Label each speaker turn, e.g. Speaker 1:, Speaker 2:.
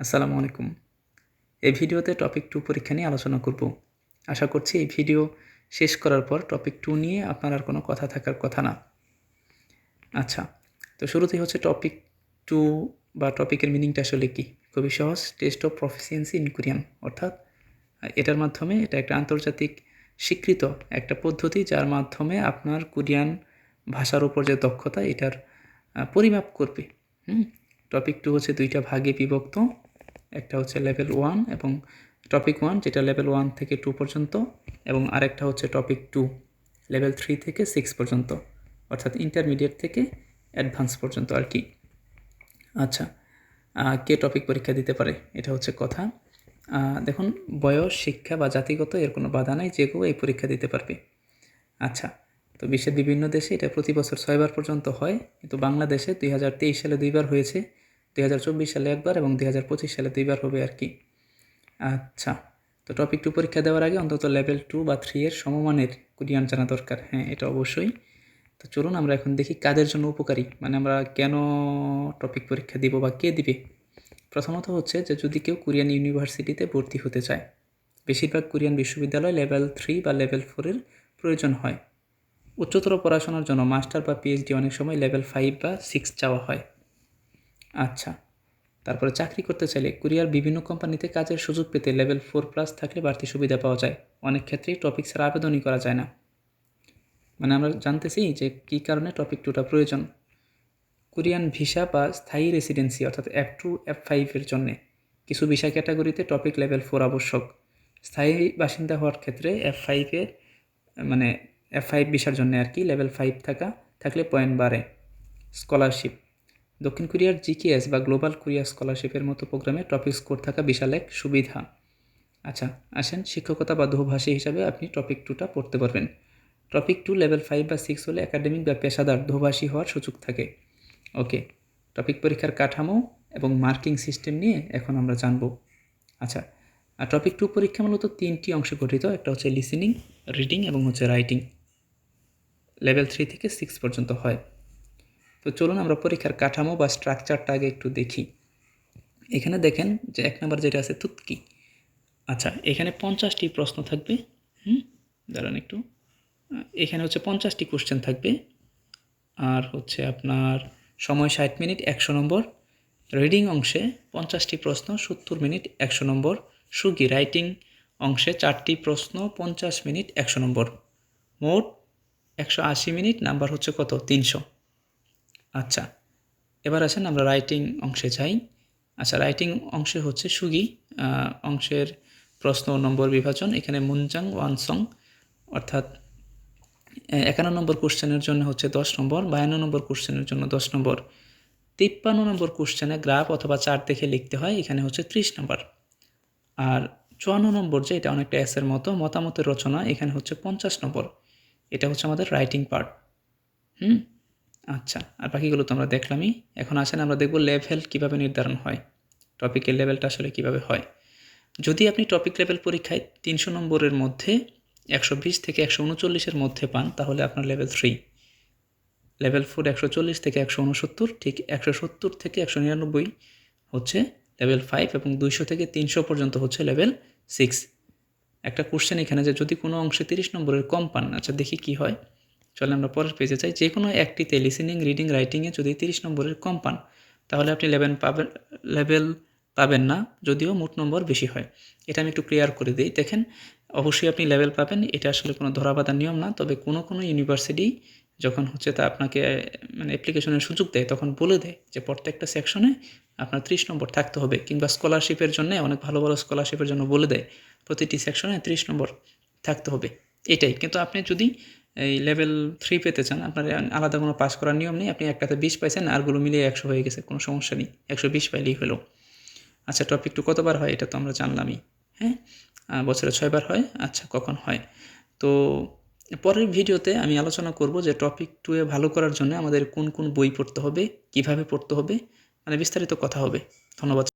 Speaker 1: আসসালামু আলাইকুম। এই ভিডিওতে টপিক টু পরীক্ষা নিয়ে আলোচনা করব। আশা করছি এই ভিডিও শেষ করার পর টপিক টু নিয়ে আপনার আর কোনো কথা থাকার কথা না। আচ্ছা তো শুরুতেই হচ্ছে টপিক টু বা টপিকের মিনিংটা আসলে কী? খুবই সহজ, test of proficiency in Korean. অর্থাৎ, এটার মাধ্যমে এটা একটা আন্তর্জাতিক স্বীকৃত একটা পদ্ধতি যার মাধ্যমে আপনার কোরিয়ান ভাষার উপর যে দক্ষতা এটার পরিমাপ করবে। হুম, টপিক টু হচ্ছে দুইটা ভাগে বিভক্ত। একটা হচ্ছে লেভেল ওয়ান এবং টপিক ওয়ান যেটা লেভেল ওয়ান থেকে টু পর্যন্ত, এবং আরেকটা হচ্ছে টপিক টু লেভেল থ্রি থেকে সিক্স পর্যন্ত, অর্থাৎ ইন্টারমিডিয়েট থেকে অ্যাডভান্স পর্যন্ত আর কি। আচ্ছা কে টপিক পরীক্ষা দিতে পারে? এটা হচ্ছে কথা। দেখুন, বয়স, শিক্ষা বা জাতিগত এর কোনো বাধা নাই, যে কেউ এই পরীক্ষা দিতে পারবে। আচ্ছা তো বিশ্বের বিভিন্ন দেশে এটা প্রতি বছর ছয়বার পর্যন্ত হয়, কিন্তু বাংলাদেশে দুই হাজার তেইশ সালে দুইবার হয়েছে। দুই হাজার চব্বিশ সালে একবার এবং দুই হাজার পঁচিশ সালে দুইবার হবে আর কি। আচ্ছা তো টপিক টু পরীক্ষা দেওয়ার আগে অন্তত লেভেল টু বা থ্রি এর সমমানের কোরিয়ান জানা দরকার। হ্যাঁ এটা অবশ্যই। তো চলুন আমরা এখন দেখি কাদের জন্য উপকারী মানে আমরা কেন টপিক পরীক্ষা দিব বা কে দিবে। প্রথমত হচ্ছে যে যদি কেউ কোরিয়ান ইউনিভার্সিটিতে ভর্তি হতে চায়, বেশিরভাগ কোরিয়ান বিশ্ববিদ্যালয় লেভেল থ্রি বা লেভেল ফোরের প্রয়োজন হয়। উচ্চতর পড়াশোনার জন্য মাস্টার বা পিএইচডি অনেক সময় লেভেল ফাইভ বা সিক্স চাওয়া হয়। আচ্ছা। তারপরে চাকরি করতে চাইলে কোরিয়ার বিভিন্ন কোম্পানিতে কাজের সুযোগ পেতে লেভেল ফোর প্লাস থাকলে বাড়তি সুবিধা পাওয়া যায়। অনেক ক্ষেত্রেই টপিক ছাড়া আবেদনই করা যায় না। মানে আমরা জানতেছি যে কী কারণে টপিক টুটা প্রয়োজন। কোরিয়ান ভিসা বা স্থায়ী রেসিডেন্সি অর্থাৎ এফ টু এফ ফাইভের জন্যে কিছু ভিসা ক্যাটাগরিতে টপিক লেভেল ফোর আবশ্যক। স্থায়ী বাসিন্দা হওয়ার ক্ষেত্রে এফ ফাইভের মানে এফ ফাইভ ভিসার জন্য আর কি লেভেল ফাইভ থাকা, থাকলে পয়েন্ট বাড়ে। স্কলারশিপ। দক্ষিণ কোরিয়ার জিকেএস বা গ্লোবাল কোরিয়া স্কলারশিপের মতো প্রোগ্রামে টপিক স্কোর থাকা বিশাল এক সুবিধা। আচ্ছা আসেন শিক্ষকতা বা দোভাষী হিসাবে আপনি টপিক টুটা পড়তে পারবেন। টপিক টু লেভেল ফাইভ বা সিক্স হলে একাডেমিক বা পেশাদার দোভাষী হওয়ার সুযোগ থাকে। ওকে, টপিক পরীক্ষার কাঠামো এবং মার্কিং সিস্টেম নিয়ে এখন আমরা জানব। আচ্ছা আর টপিক টু পরীক্ষা মূলত তিনটি অংশে গঠিত, একটা হচ্ছে লিসেনিং, রিডিং এবং হচ্ছে রাইটিং। লেভেল থ্রি থেকে সিক্স পর্যন্ত হয়। তো চলুন আমরা পরীক্ষার কাঠামো বা স্ট্রাকচারটা আগে একটু দেখি। এখানে দেখেন যে এক নম্বর যেটা আছে তুৎকি আচ্ছা এখানে পঞ্চাশটি প্রশ্ন থাকবে। হুম, দাঁড়ান একটু। এখানে হচ্ছে পঞ্চাশটি কোশ্চেন থাকবে। আর হচ্ছে আপনার সময় ষাট মিনিট, একশো নম্বর। রিডিং অংশে পঞ্চাশটি প্রশ্ন, সত্তর মিনিট, একশো নম্বর। সুগি রাইটিং অংশে চারটি প্রশ্ন, পঞ্চাশ মিনিট, একশো নম্বর। মোট একশো আশি মিনিট নাম্বার হচ্ছে কত? তিনশো। আচ্ছা এবার আসেন আমরা রাইটিং অংশে যাই। আচ্ছা রাইটিং অংশে হচ্ছে সুগি অংশের প্রশ্ন নম্বর বিভাজন, এখানে মুনজাং ওয়ানসং, অর্থাৎ একান্ন নম্বর কোশ্চেনের জন্য হচ্ছে দশ নম্বর, বায়ান্ন নম্বর কোশ্চেনের জন্য দশ নম্বর। তিপ্পান্ন নম্বর কোশ্চেনে গ্রাফ অথবা চার্ট দেখে লিখতে হয়, এখানে হচ্ছে ত্রিশ নম্বর। আর চুয়ান্ন নম্বর যে, এটা অনেকটা এসের মতো, মতামতের রচনা, এখানে হচ্ছে পঞ্চাশ নম্বর। এটা হচ্ছে আমাদের রাইটিং পার্ট হুম? আচ্ছা আর বাকিগুলো তো আমরা দেখলামই। এখন আসেন আমরা দেখব লেভেল কীভাবে নির্ধারণ হয়। টপিকের লেভেলটা আসলে কীভাবে হয়। যদি আপনি টপিক লেভেল পরীক্ষায় তিনশো নম্বরের মধ্যে, একশো বিশ থেকে একশো উনচল্লিশের মধ্যে পান, তাহলে আপনার লেভেল থ্রি লেভেল ফোর একশো চল্লিশ থেকে একশো উনসত্তর, ঠিক একশো সত্তর থেকে একশো নিরানব্বই হচ্ছে লেভেল ফাইভ এবং দুইশো থেকে তিনশো পর্যন্ত হচ্ছে লেভেল সিক্স একটা কোশ্চেন এখানে যে যদি কোনো অংশে তিরিশ নম্বরের কম পান আচ্ছা দেখি কি হয়। চলে আমরা পরের পেজে চাই যে কোনো একটিতে লিসেনিং রিডিং রাইটিংয়ে যদি তিরিশ নম্বরের কম পান, তাহলে আপনি লেভেল পাবেন লেভেল পাবেন না, যদিও মোট নম্বর বেশি হয়। এটা আমি একটু ক্লিয়ার করে দিই। দেখেন, অবশ্যই আপনি লেভেল পাবেন, এটা আসলে কোনো ধরাবাধার নিয়ম না, তবে কোনো কোনো ইউনিভার্সিটি যখন হচ্ছে তা আপনাকে মানে অ্যাপ্লিকেশনের সুযোগ দেয়, তখন বলে দেয় যে প্রত্যেকটা সেকশনে আপনার ত্রিশ নম্বর থাকতে হবে, কিংবা স্কলারশিপের জন্য, অনেক ভালো ভালো স্কলারশিপের জন্য বলে দেয়, প্রতিটি সেকশনে ত্রিশ নম্বর থাকতে হবে। এটাই। কিন্তু আপনি যদি এই লেভেল থ্রি পেতে চান, আপনার আলাদা কোনো পাস করার নিয়ম নেই, আপনি একটাতে বিশ পাইছেন, আরগুলো মিলিয়ে একশো হয়ে গেছে, কোনো সমস্যা নেই, একশো বিশ পাইলেই হলো। আচ্ছা টপিক টু কতবার হয় এটা তো আমরা জানলামই হ্যাঁ? বছরে ছয়বার হয় আচ্ছা কখন হয়? তো পরের ভিডিওতে আমি আলোচনা করব যে টপিক টুয়ে ভালো করার জন্য আমাদের কোন কোন বই পড়তে হবে, কীভাবে পড়তে হবে মানে বিস্তারিত কথা হবে। ধন্যবাদ